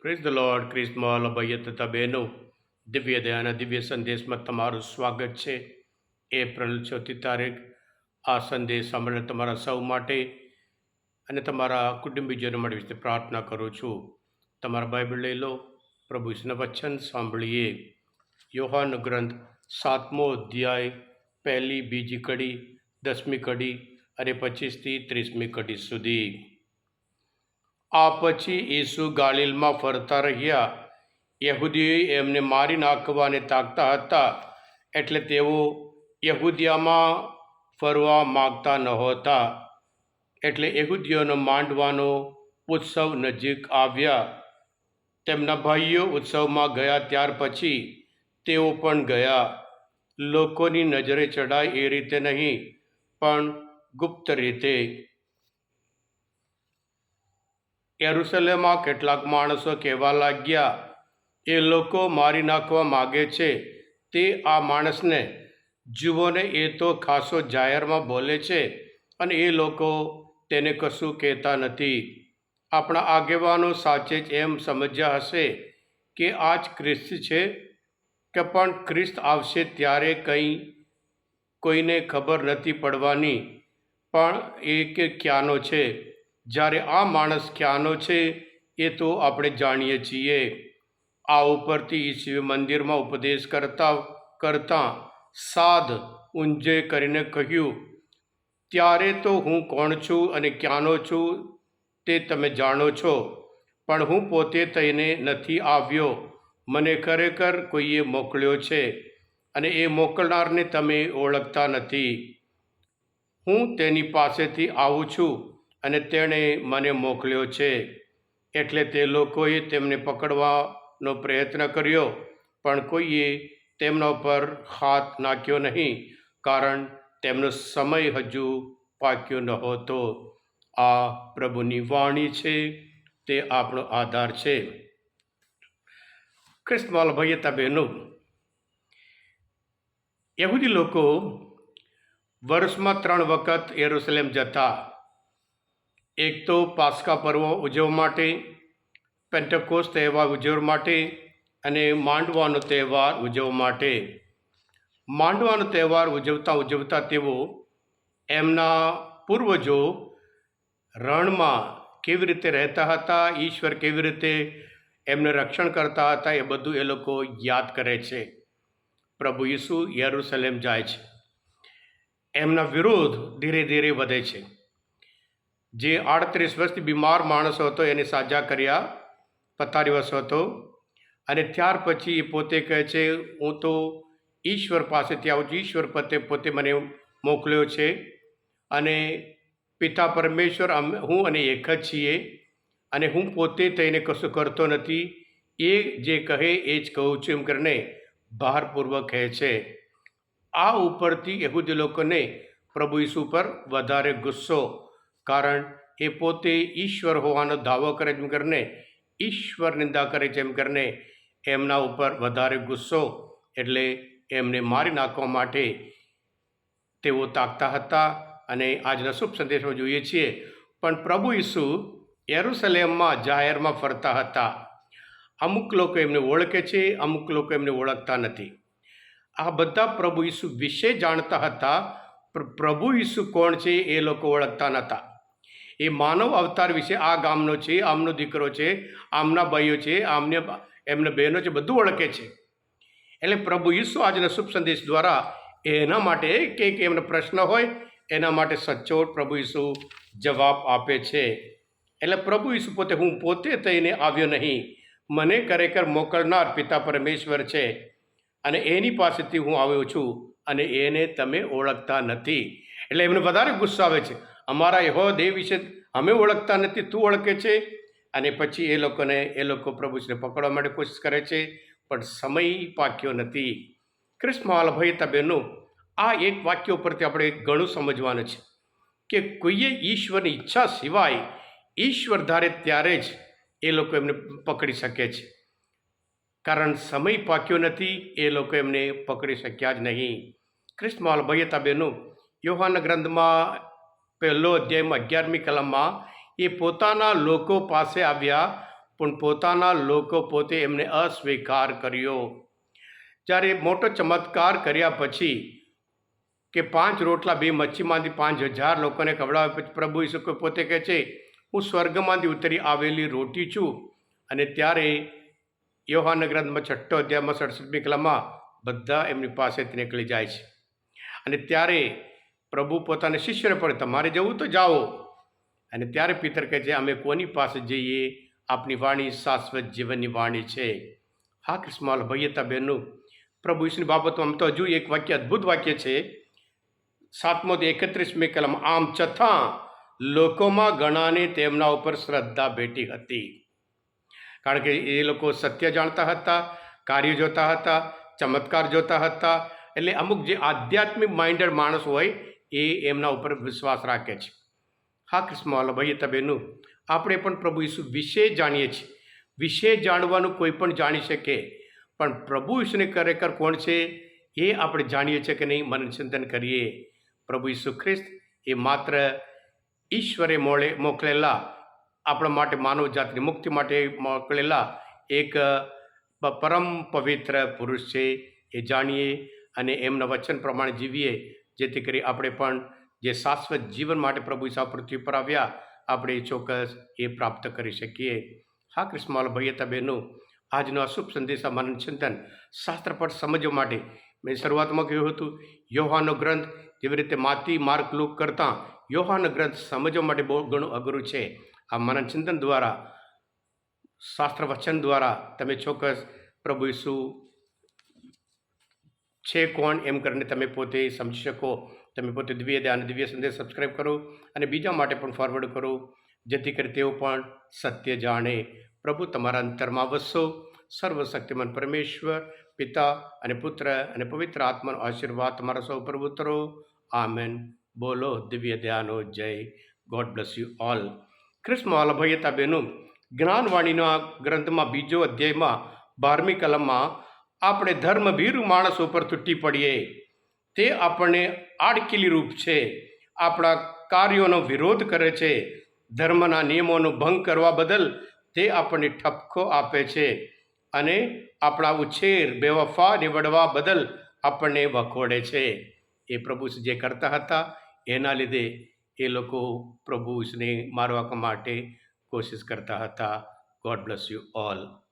Praise the lord ક્રિસ્મલ ભાઈઓ તથા બહેનો દિવ્ય દયાના દિવ્ય સંદેશમાં તમારું સ્વાગત છે એપ્રિલ ચોથી તારીખ આ સંદેશ સાંભળીને તમારા સૌ માટે અને તમારા કુટુંબીજનો માટે વિશે પ્રાર્થના કરું છું. તમારા બાઇબલ લઈ લો, પ્રભુ ઈસુના વચન સાંભળીએ. યોહાન ગ્રંથ સાતમો અધ્યાય, પહેલી બીજી કડી, દસમી કડી અને પચીસથી ત્રીસમી કડી સુધી. આ પછી ઈસુ ગાલિલમાં ફરતા રહ્યા. યહૂદીઓએ એમને મારી નાખવાને તાકતા હતા, એટલે તેઓ યહૂદિયામાં ફરવા માગતા નહોતા. એટલે યહૂદીઓનો માંડવાનો ઉત્સવ નજીક આવ્યા. તેમના ભાઈઓ ઉત્સવમાં ગયા ત્યાર પછી તેઓ પણ ગયા. લોકોની નજરે ચડાય એ રીતે નહીં, પણ ગુપ્ત રીતે યરુસલેમમાં કેટલાક માણસો કહેવા લાગ્યા, એ લોકો મારી નાખવા માગે છે. તે આ માણસને, જુઓને, એ તો ખાસો જાહેરમાં બોલે છે અને એ લોકો તેને કશું કહેતા નથી. આપણા આગેવાનો સાચે જ એમ સમજ્યા હશે કે આ જ ખ્રિસ્ત છે કે પણ ખ્રિસ્ત આવશે ત્યારે કંઈ કોઈને ખબર નથી પડવાની, પણ એ કે ક્યાંનો છે? જ્યારે આ માણસ ક્યાંનો છે એ તો આપણે જાણીએ છીએ. આ ઉપરથી શિવ મંદિરમાં ઉપદેશ કરતા, કરતાં સાધ ઊંજે કરીને કહ્યું, ત્યારે તો હું કોણ છું અને ક્યાંનો છું તે તમે જાણો છો, પણ હું પોતે થઈને નથી આવ્યો. મને ખરેખર કોઈએ મોકલ્યો છે અને એ મોકલનારને તમે ઓળખતા નથી. હું તેની પાસેથી આવું છું. અને તેણે મને મોકલ્યો છે. એટલે તે લોકોએ તેમને પકડવાનો પ્રયત્ન કર્યો, પણ કોઈએ તેમના પર હાથ નાખ્યો નહીં, કારણ તેમનો સમય હજુ પાક્યો નહોતો. આ પ્રભુની વાણી છે, તે આપણો આધાર છે. ક્રિસ્તમાલ ભાઈ બહેનો, યહૂદી લોકો વર્ષમાં ત્રણ વખત એરુસલેમ જતા એક તો પાસ્કા પર્વ ઉજવવા માટે, પેન્ટકોસ તહેવાર ઉજવવા માટે અને માંડવાનો તહેવાર ઉજવવા માટે. માંડવાનો તહેવાર ઉજવતા ઉજવતા તેઓ એમના પૂર્વજો રણમાં કેવી રીતે રહેતા હતા, ઈશ્વર કેવી રીતે એમને રક્ષણ કરતા હતા, એ બધું એ લોકો યાદ કરે છે. પ્રભુ ઈસુ યરુસલેમ જાય છે. એમના વિરોધ ધીરે ધીરે વધે છે. જે આડત્રીસ વર્ષથી બીમાર માણસ હતો, એને સાજા કર્યા પત્તા વર્ષ હતો. અને ત્યાર પછી એ પોતે કહે છે, હું તો ઈશ્વર પાસેથી આવું છું, ઈશ્વર પતે પોતે મને મોકલ્યો છે. અને પિતા પરમેશ્વર હું અને એક જ છીએ. અને હું પોતે થઈને કશું કરતો નથી. એ જે કહે, એ જ કહું છું. એમ કરીને ભારપૂર્વક કહે છે. આ ઉપરથી યહૂદી લોકોને પ્રભુ ઈસુ પર વધારે ગુસ્સો કારણ એ પોતે ઈશ્વર હોવાનો દાવો કરે એમ કરીને ઈશ્વર નિંદા કરે છે એમ કરીને એમના ઉપર વધારે ગુસ્સો એટલે એમને મારી નાખવા માટે તેઓ તાકતા હતા અને આજના શુભ સંદેશમાં જોઈએ છીએ. પણ પ્રભુ ઈસુ એરુસલેમમાં જાહેરમાં ફરતા હતા. અમુક લોકો એમને ઓળખે છે, અમુક લોકો એમને ઓળખતા નથી. આ બધા પ્રભુ ઈસુ વિશે જાણતા હતા, પણ પ્રભુ ઈસુ કોણ છે એ લોકો ઓળખતા નહોતા. એ માનવ અવતાર વિશે આ ગામનો છે, આમનો દીકરો છે, આમના ભાઈઓ છે, આમને એમને બહેનો છે, બધું ઓળખે છે. એટલે પ્રભુ ઈસુ આજના શુભ સંદેશ દ્વારા એના માટે કે કે એમનો પ્રશ્ન હોય, એના માટે સચોટ પ્રભુ ઈસુ જવાબ આપે છે. એટલે પ્રભુ ઈસુ પોતે, હું પોતે થઈને આવ્યો નહીં. મને ખરેખર મોકલનાર પિતા પરમેશ્વર છે અને એની પાસેથી હું આવ્યો છું અને એને તમે ઓળખતા નથી. એટલે એમને વધારે ગુસ્સો આવે છે. અમારા એહો દેહ વિશે અમે ઓળખતા નથી, તું ઓળખે છે? અને પછી એ લોકોને, એ લોકો પ્રભુશ્રીને પકડવા માટે કોશિશ કરે છે, પણ સમય પાક્યો નથી. ક્રિસ્મવાલ ભાઈ તબેનો આ એક વાક્ય ઉપરથી આપણે ઘણું સમજવાનું છે કે કોઈએ ઈશ્વરની ઈચ્છા સિવાય ઈશ્વર ધારે ત્યારે જ એ લોકો એમને પકડી શકે છે. કારણ સમય પાક્યો નથી, એ લોકો એમને પકડી શક્યા જ નહીં. ક્રિસ્મવાલ ભાઈ તબેનો યોહાન ગ્રંથમાં પહેલો અધ્યાયમાં અગિયારમી કલમમાં, એ પોતાના લોકો પાસે આવ્યા, પણ પોતાના લોકો પોતે એમને અસ્વીકાર કર્યો. જ્યારે મોટો ચમત્કાર કર્યા પછી કે પાંચ રોટલા બે મચ્છીમાંથી પાંચ હજાર લોકોને ખવડાવે પછી પ્રભુ ઈસુ પોતે કહે છે, હું સ્વર્ગમાંથી ઉતરી આવેલી રોટી છું. અને ત્યારે યોહાન ગ્રંથમાં છઠ્ઠો અધ્યાયમાં સડસઠમી કલામાં બધા એમની પાસેથી નીકળી જાય છે. અને ત્યારે પ્રભુ પોતાના શિષ્યને પણ તમારે જવું તો જાઓ. અને ત્યારે પિતર કહે છે, અમે કોની પાસે જઈએ? આપની વાણી શાશ્વત જીવનની વાણી છે. હા ક્રિસ્માલ ભૈયતા બહેનનું પ્રભુ ઈશ્વરની બાબતમાં આમ તો હજુ એક વાક્ય અદ્ભુત વાક્ય છે. સાતમો એકત્રીસમી કલમ, આમ છતાં લોકોમાં ઘણાને તેમના ઉપર શ્રદ્ધા ભેટી હતી. કારણ કે એ લોકો સત્ય જાણતા હતા, કાર્ય જોતા હતા, ચમત્કાર જોતા હતા. એટલે અમુક જે આધ્યાત્મિક માઇન્ડેડ માણસ હોય એ એમના ઉપર વિશ્વાસ રાખે છે. હા, કૃષ્ણ ભાઈ તબેનું આપણે પણ પ્રભુ ઈસુ વિશે જાણીએ છીએ. વિશે જાણવાનું કોઈ પણ જાણી શકે, પણ પ્રભુ ઈસુને ખરેખર કોણ છે એ આપણે જાણીએ છીએ કે નહીં મનચિંતન કરીએ. પ્રભુ ઈસુ ખ્રિસ્ત એ માત્ર ઈશ્વરે મોળે, મોકલેલા આપણા માટે માનવ જાતની મુક્તિ માટે મોકલેલા એક પરમ પવિત્ર પુરુષ છે એ જાણીએ અને એમના વચન પ્રમાણે જીવીએ. જેથી કરી આપણે પણ જે શાશ્વત જીવન માટે પ્રભુ ઈસા પૃથ્વી પર આવ્યા, આપણે એ ચોક્કસ એ પ્રાપ્ત કરી શકીએ. હા કૃષ્ણમાલ ભૈયતા બહેનો, આજનો અશુભ સંદેશા મનન ચિંતન શાસ્ત્ર પર સમજવા માટે મેં શરૂઆતમાં કહ્યું હતું, યોહાનો ગ્રંથ જેવી રીતે માતી માર્ક લૂક કરતાં યોહાનો ગ્રંથ સમજવા માટે બહુ ઘણું અઘરું છે. આ મનન ચિંતન દ્વારા, શાસ્ત્ર વચન દ્વારા તમે ચોક્કસ પ્રભુ ઈસુ છે કોણ એમ કરીને તમે પોતે સમજી શકો. તમે પોતે દિવ્ય ધ્યાન, દિવ્ય સંદેશ સબસ્ક્રાઈબ કરો અને બીજા માટે પણ ફોરવર્ડ કરો, જેથી કરી તેઓ પણ સત્ય જાણે. પ્રભુ, તમારા અંતરમાં વસો. સર્વશક્તિમાન પરમેશ્વર, પિતા અને પુત્ર અને પવિત્ર આત્માનો આશીર્વાદ તમારા સૌ પર ઉતરો. આમેન. બોલો દિવ્ય ધ્યાનો જય. ગોડ બ્લેસ યુ ઓલ ખ્રિસ્મવાલા ભૈયતા બહેનો જ્ઞાનવાણીના ગ્રંથમાં બીજો અધ્યાયમાં બારમી કલમમાં આપણે ધર્મભીરુ માણસ ઉપર તૂટી પડીએ. તે આપણને આડકીલી રૂપ છે. આપણા કાર્યોનો વિરોધ કરે છે. ધર્મના નિયમોનો ભંગ કરવા બદલ તે આપણને ઠપકો આપે છે અને આપણા ઉછેર, બેવફા નીવડવા બદલ આપણને વખોડે છે. એ પ્રભુ જે કરતા હતા, એના લીધે એ લોકો પ્રભુને મારવા માટે કોશિશ કરતા હતા. God bless you all